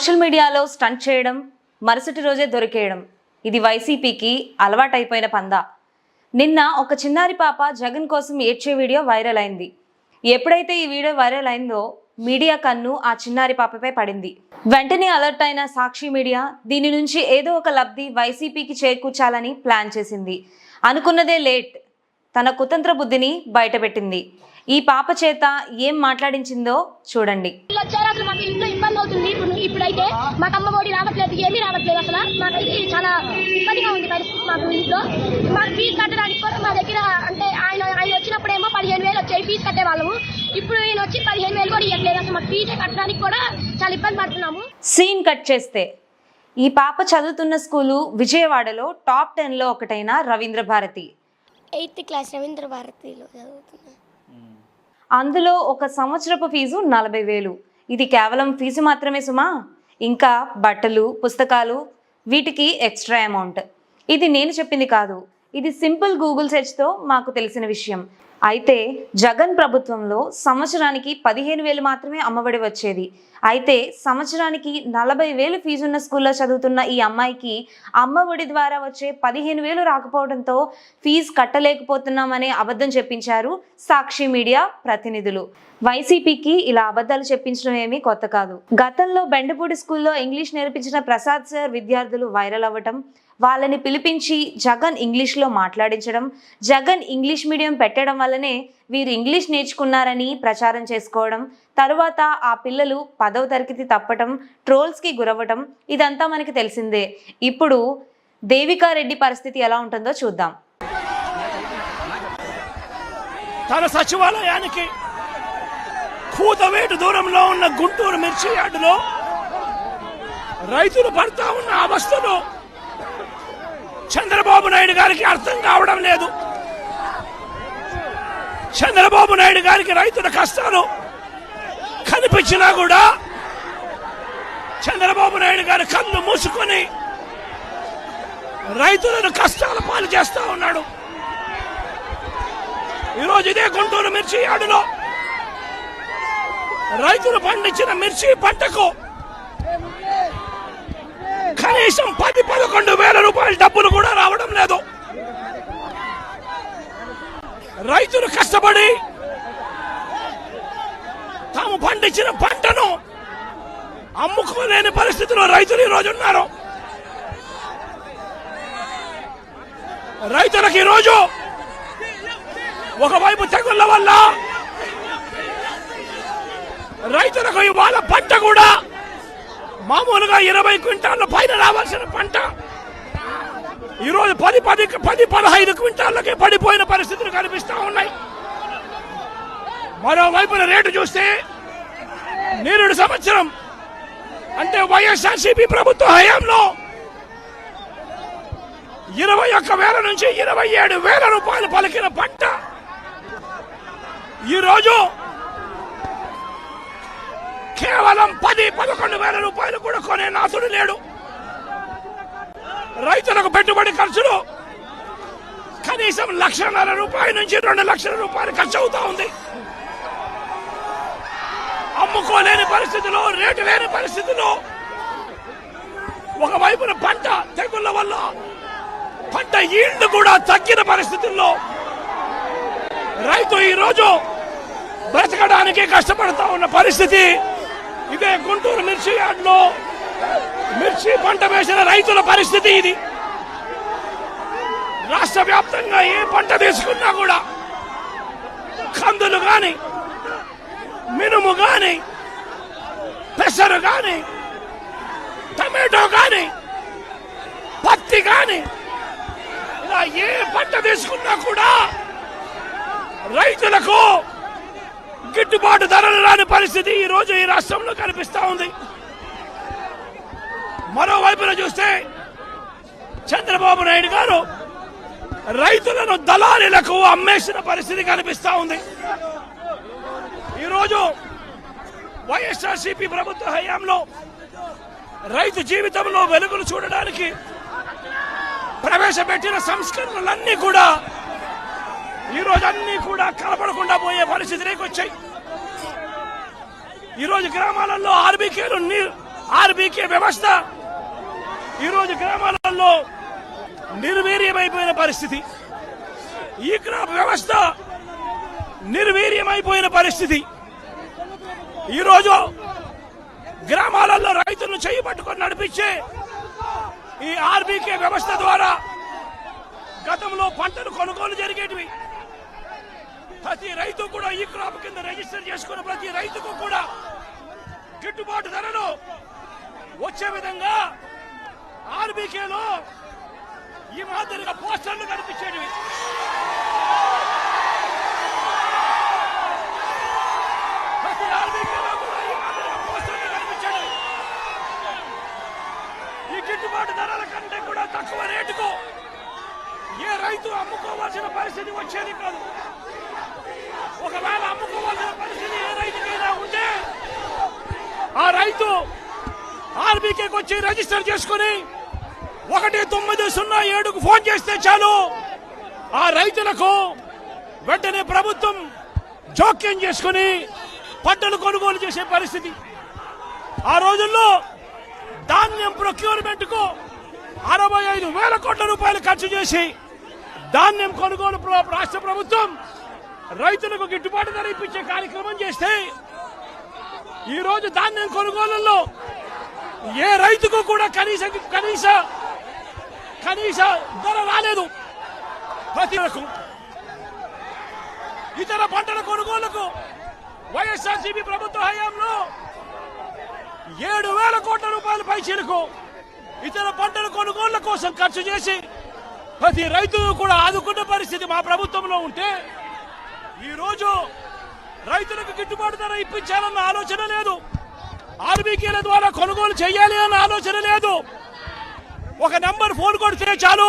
Social మీడియాలో stunt చేయడం మరుసటి రోజే దొరికేయడం. ఇది వైసీపీకి అలవాటైపోయిన పందా. నిన్న ఒక చిన్నారి పాప జగన్ కోసం ఏడ్చే వీడియో వైరల్ అయింది. ఎప్పుడైతే ఈ వీడియో వైరల్ అయిందో మీడియా కన్ను ఆ చిన్నారి పాపపై పడింది. వెంటనే అలర్ట్ అయిన సాక్షి మీడియా దీని నుంచి ఏదో ఒక లబ్ధి వైసీపీకి చేకూర్చాలని ప్లాన్ చేసింది. అనుకున్నదే లేట్. తన కుతంత్ర బుద్ధిని బయటపెట్టింది. ఈ పాప చేత ఏం మాట్లాడించిందో చూడండి. అసలు మాకు ఇంట్లో ఇబ్బంది అవుతుంది. ఇప్పుడు ఇప్పుడైతే మాకు అమ్మ ఒడి రావట్లేదు ఏమీ రావట్లేదు అసలు. మాకైతే చాలా ఇబ్బందిగా ఉంది పరిస్థితి మాకు ఇంట్లో. మాకు ఫీజు కట్టడానికి కూడా మా దగ్గర అంటే ఆయన ఆయన వచ్చినప్పుడేమో పదిహేను వేలు వచ్చాయి ఫీజు కట్టే వాళ్ళము ఇప్పుడు ఈయన వచ్చి పదిహేను వేలు కూడా ఇవ్వట్లేదు. అసలు మాకు ఫీజు కట్టడానికి కూడా చాలా ఇబ్బంది పడుతున్నాము. సీన్ కట్ చేస్తే ఈ పాప చదువుతున్న స్కూలు విజయవాడలో టాప్ టెన్లో ఒకటైన రవీంద్ర భారతి. ఎయిత్ క్లాస్ రవీంద్ర భారతిలో చదువుతున్నా. అందులో ఒక సంవత్సరపు ఫీజు నలభై వేలు. ఇది కేవలం ఫీజు మాత్రమే సుమా. ఇంకా బట్టలు పుస్తకాలు వీటికి ఎక్స్ట్రా అమౌంట్. ఇది నేను చెప్పింది కాదు. ఇది సింపుల్ గూగుల్ సెర్చ్తో మాకు తెలిసిన విషయం. అయితే జగన్ ప్రభుత్వంలో సంవత్సరానికి పదిహేను వేలు మాత్రమే అమ్మఒడి వచ్చేది. అయితే సంవత్సరానికి నలభై వేలు ఫీజున్న స్కూల్లో చదువుతున్న ఈ అమ్మాయికి అమ్మఒడి ద్వారా వచ్చే పదిహేను వేలు రాకపోవడంతో ఫీజు కట్టలేకపోతున్నామనే అబద్ధం చెప్పించారు సాక్షి మీడియా ప్రతినిధులు. వైసీపీకి ఇలా అబద్ధాలు చెప్పించడం ఏమీ కొత్త కాదు. గతంలో బెండపూడి స్కూల్లో ఇంగ్లీష్ నేర్పించిన ప్రసాద్ సార్ విద్యార్థులు వైరల్ అవ్వటం వాళ్ళని పిలిపించి జగన్ ఇంగ్లీష్లో మాట్లాడించడం జగన్ ఇంగ్లీష్ మీడియం పెట్టడం వల్ల వల్లనే వీరు ఇంగ్లీష్ నేర్చుకున్నారని ప్రచారం చేసుకోవడం తరువాత ఆ పిల్లలు పదవ తరగతి తప్పటం ట్రోల్స్కి గురవ్వటం ఇదంతా మనకి తెలిసిందే. ఇప్పుడు దేవికారెడ్డి పరిస్థితి ఎలా ఉంటుందో చూద్దాం. తన సచివాలయానికి కూతవేటు దూరంలో ఉన్న గుంటూరు మిర్చి యార్డులో రైతులు పడతా ఉన్న అవస్థలు చంద్రబాబు నాయుడు గారికి అర్థం కావడం లేదు. చంద్రబాబు నాయుడు గారికి రైతుల కష్టాలు కనిపించినా కూడా చంద్రబాబు నాయుడు గారి కళ్ళు మూసుకొని రైతులను కష్టాల పాలు చేస్తా ఉన్నాడు. ఈరోజు ఇదే గుంటూరు మిర్చి యాడులో రైతులు పండించిన మిర్చి పంటకు కనీసం పది పదకొండు వేల రూపాయల డబ్బులు కూడా రావడం లేదు. రైతులు కష్టపడి తాము పండించిన పంటను అమ్ముకోలేని పరిస్థితిలో రైతులు ఈరోజు ఉన్నారు. రైతులకు ఈరోజు ఒకవైపు తెగుళ్ళ వల్ల రైతులకు ఇవాళ పంట కూడా మామూలుగా ఇరవై క్వింటాళ్ళ పైన రావాల్సిన పంట ఈరోజు పది పది పది పదహైదు క్వింటాళ్ళకే పడిపోయిన పరిస్థితులు కనిపిస్తూ ఉన్నాయి. మరోవైపున రేటు చూస్తే నేరుడు సంవత్సరం. అంటే వైఎస్ఆర్సీపీ ప్రభుత్వ హయాంలో ఇరవై ఒక్క వేల నుంచి ఇరవై ఏడు వేల రూపాయలు పలికిన పంట. ఈరోజు కేవలం పది పదకొండు వేల రూపాయలు కూడా కొనే నాథుడు లేడు. రైతులకు పెట్టుబడి ఖర్చులు కనీసం లక్షన్నర రూపాయల నుంచి రెండు లక్షల రూపాయలు ఖర్చు అవుతా ఉంది. అమ్ముకోలేని పరిస్థితిలో రేటు లేని పరిస్థితిలో ఒకవైపున పంట తెగుళ్ళ వల్ల పంట ఈళ్ళు కూడా తగ్గిన పరిస్థితుల్లో రైతు ఈరోజు బ్రతకడానికి కష్టపడతా ఉన్న పరిస్థితి. ఇదే గుంటూరు మిర్చి యార్డ్లో మిర్చి పంట వేసిన రైతుల పరిస్థితి ఇది. రాష్ట్ర వ్యాప్తంగా ఏ పంట తీసుకున్నా కూడా కందులు కానీ మినుము కానీ పెసరు కానీ టమాటో కానీ పత్తి కానీ ఇలా ఏ పంట తీసుకున్నా కూడా రైతులకు గిట్టుబాటు ధరలు రాని పరిస్థితి ఈ రోజు ఈ రాష్ట్రంలో కనిపిస్తూ ఉంది. మరోవైపున చూస్తే చంద్రబాబు నాయుడు గారు రైతులను దళారీలకు అమ్మేసిన పరిస్థితి కనిపిస్తా ఉంది. ఈరోజు వైఎస్ఆర్సీపీ ప్రభుత్వ హయాంలో రైతు జీవితంలో వెలుగులు చూడడానికి ప్రవేశపెట్టిన సంస్కరణలన్నీ కూడా ఈ రోజు అన్ని కూడా కనపడకుండా పోయే పరిస్థితిలోకి వచ్చాయి ఈ రోజు గ్రామాలలో ఆర్బీకేలు నీ- ఆర్బీకే వ్యవస్థ ఈరోజు గ్రామాలలో నిర్వీర్యమైపోయిన పరిస్థితి. ఈ క్రాప్ వ్యవస్థ నిర్వీర్యమైపోయిన పరిస్థితి. ఈరోజు గ్రామాలలో రైతులను చేయి పట్టుకొని నడిపించే ఈ ఆర్బీకే వ్యవస్థ ద్వారా గతంలో పంటలు కొనుగోలు జరిగేటివి. ప్రతి రైతు కూడా ఈ క్రాప్ కింద రిజిస్టర్ చేసుకున్న ప్రతి రైతుకు కూడా గిట్టుబాటు ధరలు వచ్చే విధంగా ఆర్బీకేలో ఈ మాదిరిగా పోస్టర్లు కనిపించేటివి. ప్రతి ఆర్బీకేలో కూడా ఈ మాదిరిగా పోస్టర్లు కనిపించేటివి. ఈ గిట్టుబాటు ధరల కంటే కూడా తక్కువ రేటుకు ఏ రైతు అమ్ముకోవాల్సిన పరిస్థితి వచ్చేది కాదు. ఒకవేళ అమ్ముకోవాల్సిన పరిస్థితి ఏ రైతుకైనా ఉంటే ఆ రైతు ఆర్బీకేకి వచ్చి రిజిస్టర్ చేసుకుని ఒకటి తొమ్మిది సున్నా ఏడుకు ఫోన్ చేస్తే చాలు. ఆ రైతులకు వెంటనే ప్రభుత్వం జోక్యం చేసుకుని పంటలు కొనుగోలు చేసే పరిస్థితి. ఆ రోజుల్లో ధాన్యం ప్రొక్యూర్మెంట్కు అరవై ఐదు వేల కోట్ల రూపాయలు ఖర్చు చేసి ధాన్యం కొనుగోలు రాష్ట్ర ప్రభుత్వం రైతులకు గిట్టుబాటు ధర ఇప్పించే కార్యక్రమం చేస్తే ఈరోజు ధాన్యం కొనుగోలులో ఏ రైతుకు కూడా కనీస కనీస కనీస ధర రాలేదు. ప్రతి ఇతర పంటల కొనుగోలుకు వైఎస్ఆర్సీపీ ప్రభుత్వ హయాంలో ఏడు వేల కోట్ల రూపాయల పైచీలకు ఇతర పంటల కొనుగోళ్ళ కోసం ఖర్చు చేసి ప్రతి రైతును కూడా ఆదుకున్న పరిస్థితి మా ప్రభుత్వంలో ఉంటే ఈరోజు రైతులకు గిట్టుబాటు ధర ఇప్పించాలన్న ఆలోచన లేదు. ఆర్బీకేల ద్వారా కొనుగోలు చేయాలి అన్న ఆలోచన లేదు. ఒక నెంబర్ ఫోన్ కొడితే చాలు.